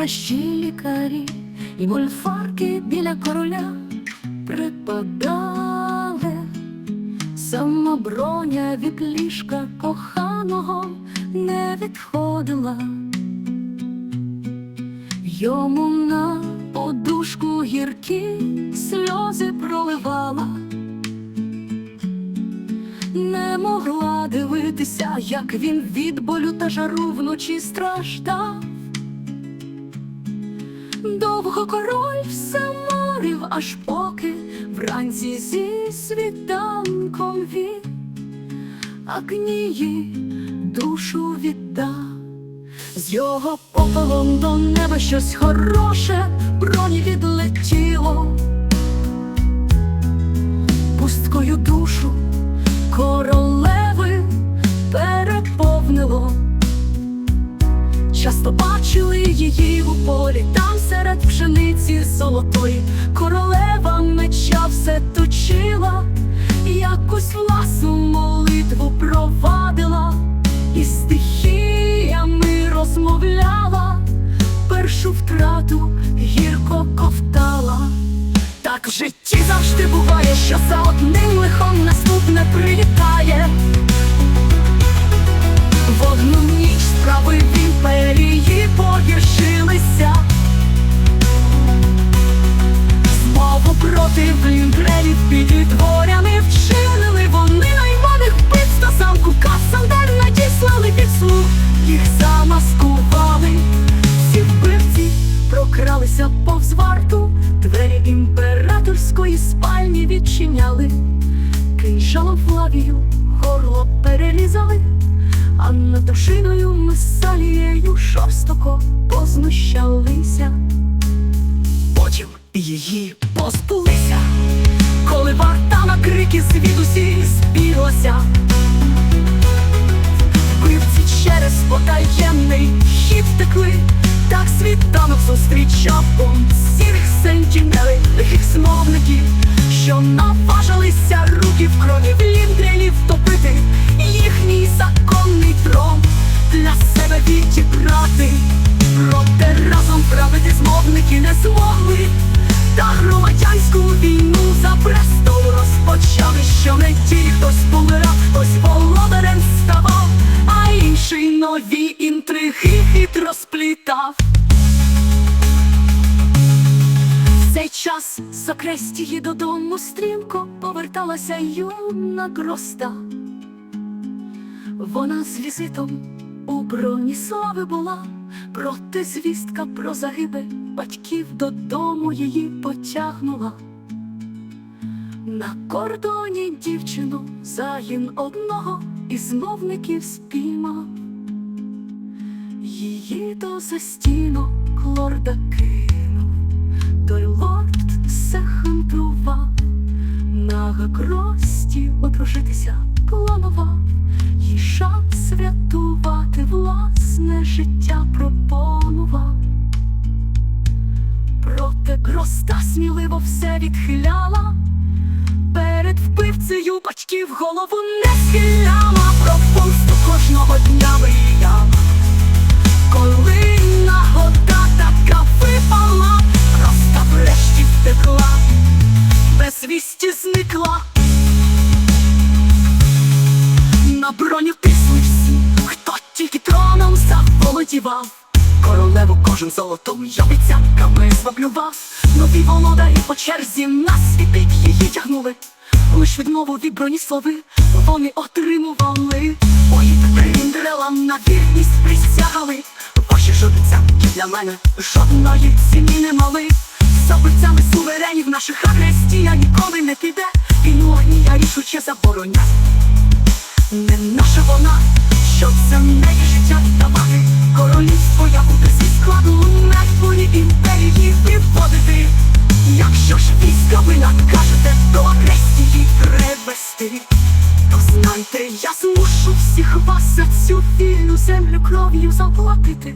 кращі лікарі і мольфарки біля короля припадали, самоброня від ліжка коханого не відходила. Йому на подушку гіркі сльози проливала, не могла дивитися, як він від болю та жару вночі страждав. Довго король все морив, аж поки вранці зі світанком він Агнії душу віддав. З його попелом до неба щось хороше броні відлетіло, бачили її у полі, там серед пшениці золотої королева меча все точила, якусь власну молитву провадила і стихіями розмовляла, першу втрату гірко ковтала. Так в житті завжди буває, що за одним погіршилися. Змову проти імперів під дворями вчинили вони найманих вбивць до замку Кассандер надіслали під слух, їх замаскували. Всі вбивці прокралися повз варту, двері імператорської спальні відчиняли, кинжалом Флавію горло перерізали. Месалією жорстоко познущалися. Потім її позбулися, коли варта на крики звідусі збіглася. Вбивці через потаємний хід втекли, так світанок зустрічав он змовники та громадянську війну за престол розпочали, що не ті, хтось помирав, хтось володарем ставав, а інший нові інтриги хитро сплітав. В цей час з Окрестії додому стрімко поверталася юна гроста. Вона з візитом у Броніслави була, проте звістка про загибель батьків додому її потягнула. На кордоні дівчину загін одного із мовників спіймав. Її до застінок лорда кинув, той лорд все хандрував, на гакрості одружитися планував, їй шанс врятувати власне життя Проте гроста сміливо все відхиляла, перед вбивцею батьків голову не схиляла, про помсту кожного дня мріяла. Коли нагода така випала, просто врешті втекла, без вісті зникла. На броню тисли всі, хто тільки троном заволодівав. Королеву кожен золотом й обіцянками зваблював. Нові володарі по черзі на світик її тягнули. Лиш відмову від броніслави вони отримували. Ой, приндрелам на вірність присягали. Ваші ж обіцянки для мене жодної ціні не мали. За обіцями суверенів наших агрестія ніколи не піде. Війну огні я рішуче забороня. Привести То знайте, я змушу всіх вас за цю вільну землю кров'ю заплатити.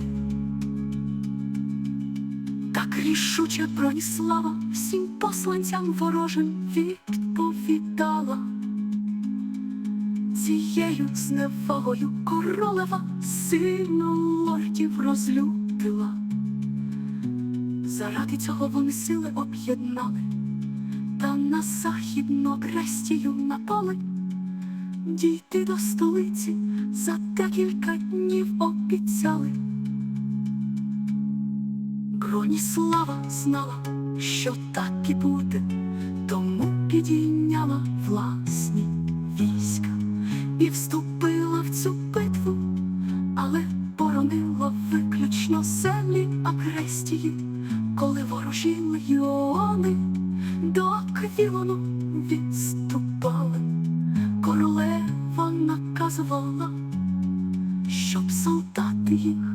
Так рішуче Броніслава всім посланцям ворожим відповідала. Цією зневагою королева сильно лордів розлютила. Заради цього вони сили об'єднали, на західну Брестію напали. Дійти до столиці за декілька днів обіцяли. Броніслава знала, що так і буде, тому підійняла власні війська і вступила в цю битву, але боронила виключно землі Агрестії, коли ворожі легіони Ілону відступали, королева наказувала, щоб солдати їх.